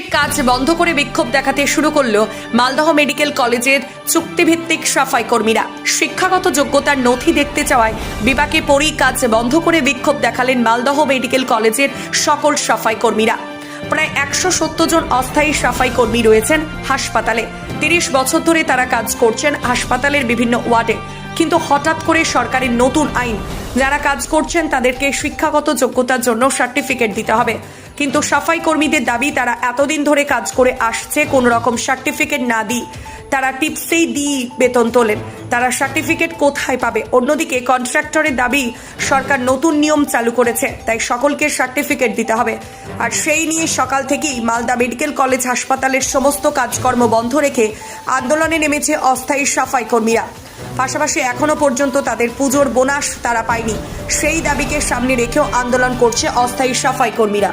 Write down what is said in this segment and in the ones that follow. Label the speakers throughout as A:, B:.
A: ফের কাজ বন্ধ করে বিক্ষোভ দেখাতে শুরু করল মালদহ মেডিকেল কলেজের চুক্তিভিত্তিক সাফাই কর্মীরা। শিক্ষাগত যোগ্যতার নথি দেখতে চাওয়ায় বিপাকে পরেই কাজ বন্ধ করে বিক্ষোভ দেখালেন মালদহ মেডিকেল কলেজের সকল সাফাই কর্মীরা। প্রায় একশো সত্তর জন অস্থায়ী সাফাই কর্মী রয়েছেন হাসপাতালে। তিরিশ বছর ধরে তারা কাজ করছেন হাসপাতালের বিভিন্ন ওয়ার্ডে। কিন্তু হঠাৎ করে সরকারের নতুন আইন, যারা কাজ করছেন তাদেরকে শিক্ষাগত যোগ্যতার জন্য সার্টিফিকেট দিতে হবে। কিন্তু সাফাই কর্মীদের দাবি, তারা এতদিন ধরে কাজ করে আসছে, কোনো রকম সার্টিফিকেট না দিই তারা টিপসেই দিয়ে বেতন তোলেন। তারা সার্টিফিকেট কোথায় পাবে? অন্যদিকে কন্ট্রাক্টরের দাবি, সরকার নতুন নিয়ম চালু করেছে, তাই সকলকে সার্টিফিকেট দিতে হবে। আর সেই নিয়ে সকাল থেকেই মালদা মেডিকেল কলেজ হাসপাতালের সমস্ত কাজকর্ম বন্ধ রেখে আন্দোলনে নেমেছে অস্থায়ী সাফাই কর্মীরা। পাশাপাশি এখনও পর্যন্ত তাদের পুজোর বোনাস তারা পায়নি। সেই দাবিকে সামনে রেখেও আন্দোলন করছে অস্থায়ী সাফাই কর্মীরা।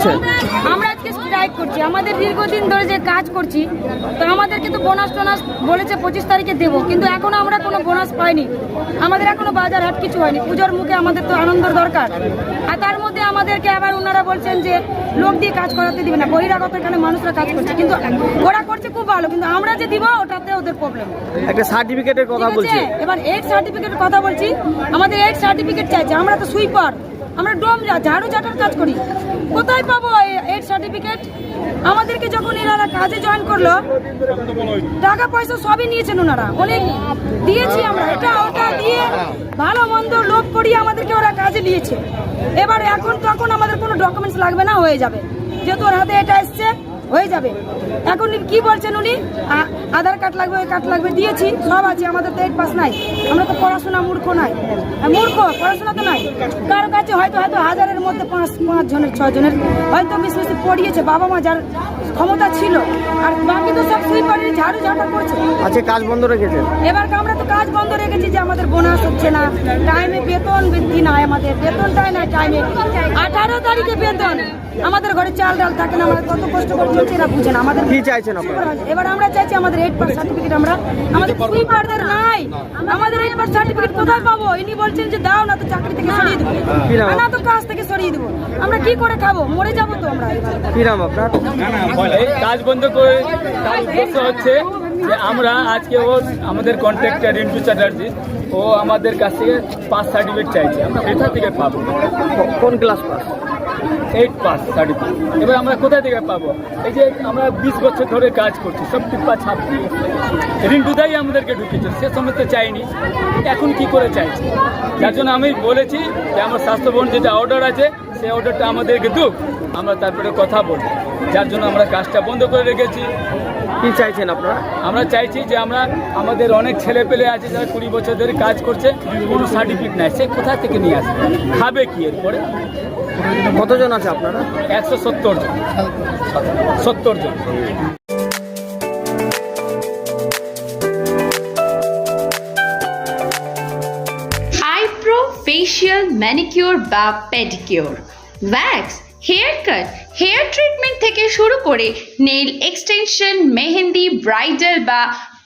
B: করছেন
C: আমরা আজকে স্ট্রাইক করছি। আমাদের দীর্ঘদিন ধরে যে কাজ করছি তো আমাদেরকে তো বোনাস টোনাস বলেছে পঁচিশ তারিখে দেবো কিন্তু এখনও আমরা কোনো বোনাস পাইনি। আমাদের এখনও বাজার হাট কিছু হয়নি। পুজোর মুখে আমাদের তো আনন্দের দরকার। আর তার মধ্যে আমাদেরকে আবার ওনারা বলছেন যে লোক দিয়ে কাজ করাতে দিবে না। বহিরাগত এখানে মানুষরা কাজ করছে। কিন্তু ওরা করছে খুব ভালো কিন্তু আমরা যে দিব ওটাতে ওদের প্রবলেম
B: একটা সার্টিফিকেটের কথা বলছে?
C: এবার এইট সার্টিফিকেটের কথা বলছি। আমাদের এইট সার্টিফিকেট চাইছে। আমরা তো সুইপার আমরা ডোম ঝাড়ু ঝাটার কাজ করি। কোথায় পাবো এর সার্টিফিকেট আমাদেরকে যখন এনারা কাজে জয়েন করল, টাকা পয়সা সবই নিয়েছেন ওনারা। অনেক দিয়েছি আমরা, এটা ওটা দিয়ে ভালো মন্দ লোভ করিয়ে আমাদেরকে ওরা কাজে নিয়েছে। এবার এখন তখন আমাদের কোনো ডকুমেন্টস লাগবে না, হয়ে যাবে। যেহেতু ওর হাতে এটা এসছে হয়ে যাবে। এখন কি বলছেন উনি? আধার কার্ড লাগবে ওই কার্ড লাগবে দিয়েছি সব আছে আমাদের তো এইট পাস নাই। আমরা তো পড়াশোনা মূর্খ নাই। মূর্খ পড়াশোনা তো নাই। কারও কাছে হয়তো হয়তো হাজারের মধ্যে পাঁচ পাঁচ জনের ছয় জনের হয়তো বেশি বেশি পড়িয়েছে বাবা মা যার ক্ষমতা ছিল। আর বাকি তো সব সুইপারের ঝাড়ু ঝাঁটা করছে।
B: আজকে কাজ বন্ধ রেখেছেন?
C: এবার আমরা তো কাজ বন্ধ রেখেছি যে আমাদের বোনাস হচ্ছে না। টাইমে বেতন বৃদ্ধি নাই আমাদের। বেতনটাই নাই টাইমে আঠারো তারিখে বেতন। আমাদের ঘরে চাল ডাল থাকে না আমাদের কত কষ্ট করে চলছে এরা বুঝে না। আমাদের
B: কি চাইছেন
C: এবার আমরা চাইছি আমাদের এইট পাস সার্টিফিকেট আমরা। আমাদের সুইপারদের নাই। আমাদের এইট পাস সার্টিফিকেট কোথায় পাবো? ইনি বলছেন যে দাও না তো চাকরি থেকে সরিয়ে দেবো। না তো কাজ থেকে সরিয়ে দেবো। আমরা কি করে খাব? মরে যাব তো আমরা
B: কি নাম আপনার?
D: কাজ বন্ধ করে হচ্ছে যে আমরা আজকে ও আমাদের কন্ট্রাক্টর রিন্টু চ্যাটার্জি ও আমাদের কাছ থেকে পাস সার্টিফিকেট চাইছে। আমরা কোথা থেকে পাবো?
B: কোন class pass
D: eight pass certificate এবার আমরা কোথা থেকে পাবো? এই যে আমরা বিশ বছর ধরে কাজ করছি সব টিপ্পা ছাপছি। রিন্টুদাই আমাদেরকে ঢুকেছে সে সময় তো চাইনি এখন কি করে চাইছে? যার জন্য আমি বলেছি যে আমার স্বাস্থ্যভবন যেটা অর্ডার আছে সেই অর্ডারটা আমাদেরকে দুক। আমরা তারপরে কথা বলব। যার জন্য আমরা কাজটা বন্ধ করে রেখেছি।
B: কি চাইছেন আপনারা?
D: আমরা চাইছি যে আমরা আমাদের অনেক ছেলে পেলে আছে যারা কুড়ি বছর ধরে কাজ করছে কোনো সার্টিফিকেট নাই। সে কোথা থেকে নিয়ে আসবে? খাবে কি এরপরে?
B: কতজন আছে আপনারা?
D: একশো সত্তর জন। সত্তর জন।
E: ফেশিয়াল ম্যানিকিউর বা pedicure wax hair cut hair treatment থেকে শুরু করে নেল এক্সটেনশন মেহেন্দি ব্রাইডাল বা